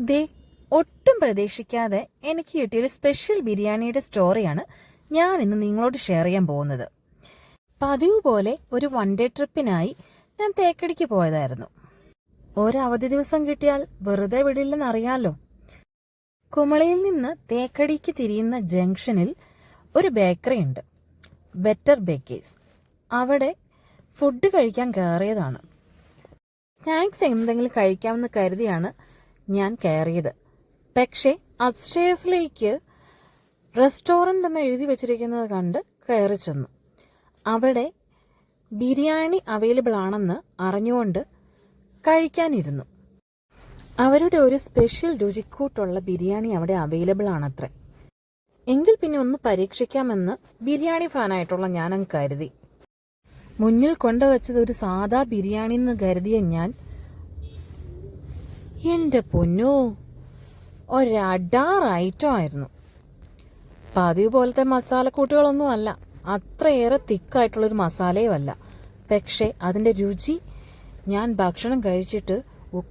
ദേ ഒട്ടും പ്രതീക്ഷിക്കാതെ എനിക്ക് കിട്ടിയൊരു സ്പെഷ്യൽ ബിരിയാണിയുടെ സ്റ്റോറിയാണ് ഞാൻ ഇന്ന് നിങ്ങളോട് ഷെയർ ചെയ്യാൻ പോകുന്നത്. പതിവ് പോലെ ഒരു വൺ ഡേ ട്രിപ്പിനായി ഞാൻ തേക്കടിക്ക് പോയതായിരുന്നു. ഒരവധി ദിവസം കിട്ടിയാൽ വെറുതെ വിടില്ലെന്നറിയാലോ? കുമളിയിൽ നിന്ന് തേക്കടിക്ക് തിരിയുന്ന ജംഗ്ഷനിൽ ഒരു ബേക്കറി ഉണ്ട്. ബെറ്റർ ബേക്കേഴ്സ് അവിടെ ഫുഡ് കഴിക്കാൻ കയറിയതാണ്. സ്നാക്സ് എന്തെങ്കിലും കഴിക്കാമെന്ന് കരുതിയാണ് ഞാൻ കയറിയത്. പക്ഷേ അപ്സ്റ്റേഴ്സിലേക്ക് റെസ്റ്റോറന്റ് എന്ന് എഴുതി വെച്ചിരിക്കുന്നത് കണ്ട് കയറി ചെന്നു. അവിടെ ബിരിയാണി അവൈലബിൾ ആണെന്ന് അറിഞ്ഞുകൊണ്ട് കഴിക്കാനിരുന്നു. അവരുടെ ഒരു സ്പെഷ്യൽ രുചിക്കൂട്ടുള്ള ബിരിയാണി അവിടെ അവൈലബിൾ ആണത്രേ. എങ്കിൽ പിന്നെ ഒന്ന് പരീക്ഷിക്കാമെന്ന് ബിരിയാണി ഫാനായിട്ടുള്ള ഞാനങ്ങ് കരുതി. മുന്നിൽ കൊണ്ടുവച്ചത് ഒരു സാധാ ബിരിയാണി എന്ന് കരുതിയ ഞാൻ എന്റെ പൊന്നോ ആയിരുന്നു പതിവ് പോലത്തെ മസാലക്കൂട്ടുകളൊന്നും അല്ല. അത്രയേറെ തിക്കായിട്ടുള്ളൊരു മസാലയും അല്ല. പക്ഷേ അതിന്റെ രുചി ഞാൻ ഭക്ഷണം കഴിച്ചിട്ട്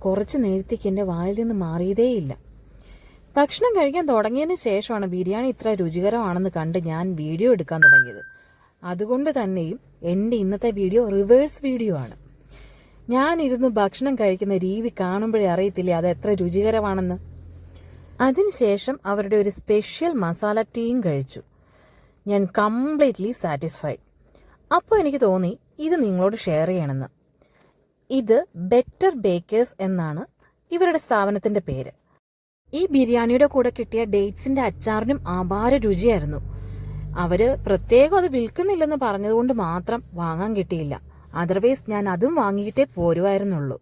കുറച്ച് നേരത്തേക്ക് എന്റെ വായിൽ നിന്ന് മാറിയതേയില്ല. ഭക്ഷണം കഴിക്കാൻ തുടങ്ങിയതിന് ശേഷമാണ് ബിരിയാണി ഇത്ര രുചികരമാണെന്ന് കണ്ട് ഞാൻ വീഡിയോ എടുക്കാൻ തുടങ്ങിയത്. അതുകൊണ്ട് തന്നെയും എന്റെ ഇന്നത്തെ വീഡിയോ റിവേഴ്സ് വീഡിയോ ആണ്. ഞാനിരുന്ന് ഭക്ഷണം കഴിക്കുന്ന രീതി കാണുമ്പോഴേ അറിയത്തില്ലേ അത് എത്ര രുചികരമാണെന്ന്? അതിനുശേഷം അവരുടെ ഒരു സ്പെഷ്യൽ മസാല ടീയും കഴിച്ചു. ഞാൻ കംപ്ലീറ്റ്ലി സാറ്റിസ്ഫൈഡ്. അപ്പോൾ എനിക്ക് തോന്നി ഇത് നിങ്ങളോട് ഷെയർ ചെയ്യണമെന്ന്. ഇത് ബെറ്റർ ബേക്കേഴ്സ് എന്നാണ് ഇവരുടെ സ്ഥാപനത്തിന്റെ പേര്. ഈ ബിരിയാണിയുടെ കൂടെ കിട്ടിയ ഡേറ്റ്സിന്റെ അച്ചാറിനും അപാര രുചിയായിരുന്നു. അവർ പ്രത്യേകം അത് വിൽക്കുന്നില്ലെന്ന് പറഞ്ഞതുകൊണ്ട് മാത്രം വാങ്ങാൻ കിട്ടിയില്ല. അതർവൈസ് ഞാൻ അതും വാങ്ങിയിട്ടേ പോരുമായിരുന്നുള്ളൂ